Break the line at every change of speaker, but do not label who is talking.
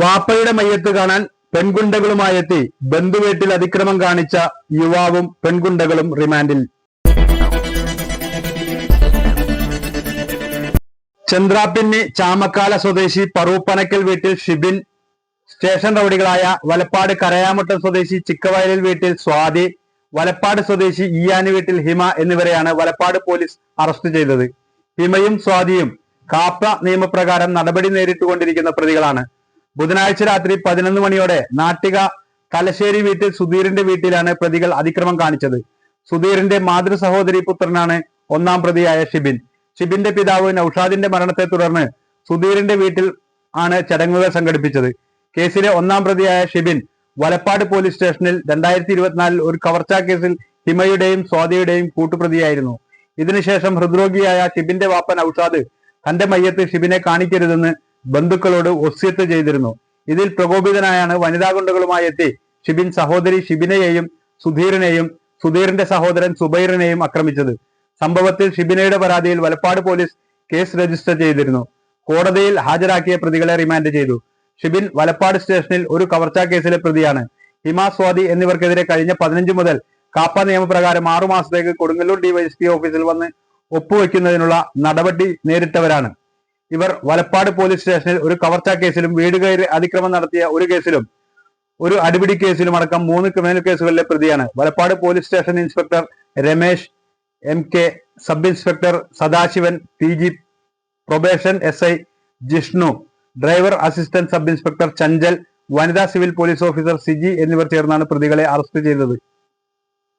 വാപ്പയുടെ മയ്യത്ത് കാണാൻ പെൺകുണ്ടകളുമായെത്തി ബന്ധുവീട്ടിൽ അതിക്രമം കാണിച്ച യുവാവും പെൺകുണ്ടകളും റിമാൻഡിൽ. ചന്ദ്രാപ്പിന്നി ചാമക്കാല സ്വദേശി പറൂപ്പനക്കൽ വീട്ടിൽ ഷിബിൻ. സ്റ്റേഷൻ റൌഡികളായ വലപ്പാട് കരയാമുട്ടം സ്വദേശി ചിക്കവയലിൽ വീട്ടിൽ സ്വാതി. വലപ്പാട് സ്വദേശി ഇയാനി വീട്ടിൽ ഹിമ എന്നിവരെയാണ് വലപ്പാട് പോലീസ് അറസ്റ്റ് ചെയ്തത്. ഹിമയും സ്വാതിയും കാപ്പ നിയമപ്രകാരം നടപടി നേരിട്ടുകൊണ്ടിരിക്കുന്ന പ്രതികളാണ്. ബുധനാഴ്ച രാത്രി പതിനൊന്ന് മണിയോടെ നാട്ടിക തലശ്ശേരി വീട്ടിൽ സുധീറിന്റെ വീട്ടിലാണ് പ്രതികൾ അതിക്രമം കാണിച്ചത്. സുധീറിന്റെ മാതൃ സഹോദരി പുത്രനാണ് ഒന്നാം പ്രതിയായ ഷിബിൻ. ഷിബിന്റെ പിതാവ് നൌഷാദിന്റെ മരണത്തെ തുടർന്ന് സുധീറിന്റെ വീട്ടിൽ ആണ് ചടങ്ങുകൾ സംഘടിപ്പിച്ചത്. കേസിലെ ഒന്നാം പ്രതിയായ ഷിബിൻ വലപ്പാട് പോലീസ് സ്റ്റേഷനിൽ രണ്ടായിരത്തി ഇരുപത്തിനാലിൽ ഒരു കവർച്ചാ കേസിൽ ഹിമയുടെയും സ്വാതിയുടെയും കൂട്ടുപ്രതിയായിരുന്നു. ഇതിനുശേഷം ഹൃദ്രോഗിയായ ഷിബിന്റെ വാപ്പൻ ഔഷാദ് തന്റെ മയ്യത്ത് ഷിബിനെ കാണിക്കരുതെന്ന് ബന്ധുക്കളോട് ഒസ്യത്ത് ചെയ്തിരുന്നു. ഇതിൽ പ്രകോപിതനായാണ് വനിതാ ഗുണ്ടകളുമായി എത്തി. ഷിബിൻ സഹോദരി ഷിബിനയെയും സുധീറിനെയും സുധീറിന്റെ സഹോദരൻ സുബൈറിനെയും ആക്രമിച്ചത്. സംഭവത്തിൽ ഷിബിനയുടെ പരാതിയിൽ വലപ്പാട് പോലീസ് കേസ് രജിസ്റ്റർ ചെയ്തിരുന്നു. കോടതിയിൽ ഹാജരാക്കിയ പ്രതികളെ റിമാൻഡ് ചെയ്തു. ഷിബിൻ വലപ്പാട് സ്റ്റേഷനിൽ ഒരു കവർച്ചാ കേസിലെ പ്രതിയാണ്. ഹിമ സ്വാതി എന്നിവർക്കെതിരെ കഴിഞ്ഞ പതിനഞ്ച് മുതൽ കാപ്പ നിയമപ്രകാരം ആറു മാസത്തേക്ക് കൊടുങ്ങല്ലൂർ ഡിവൈഎസ്പി ഓഫീസിൽ വന്ന് ഒപ്പുവെക്കുന്നതിനുള്ള നടപടി നേരിട്ടവരാണ്. ഇവർ വലപ്പാട് പോലീസ് സ്റ്റേഷനിൽ ഒരു കവർച്ച കേസിലും വീട് കയറി അതിക്രമം നടത്തിയ ഒരു കേസിലും ഒരു അടിപിടി കേസിലും അടക്കം മൂന്ന് ക്രിമിനൽ കേസുകളിലെ പ്രതിയാണ്. Valappad police station inspector Ramesh M K sub inspector Sadasivan P G probation S I Jishnu driver assistant sub inspector Chanchal വനിതാ സിവിൽ പോലീസ് ഓഫീസർ സിജി എന്നിവർ ചേർന്നാണ് പ്രതികളെ അറസ്റ്റ് ചെയ്തത്.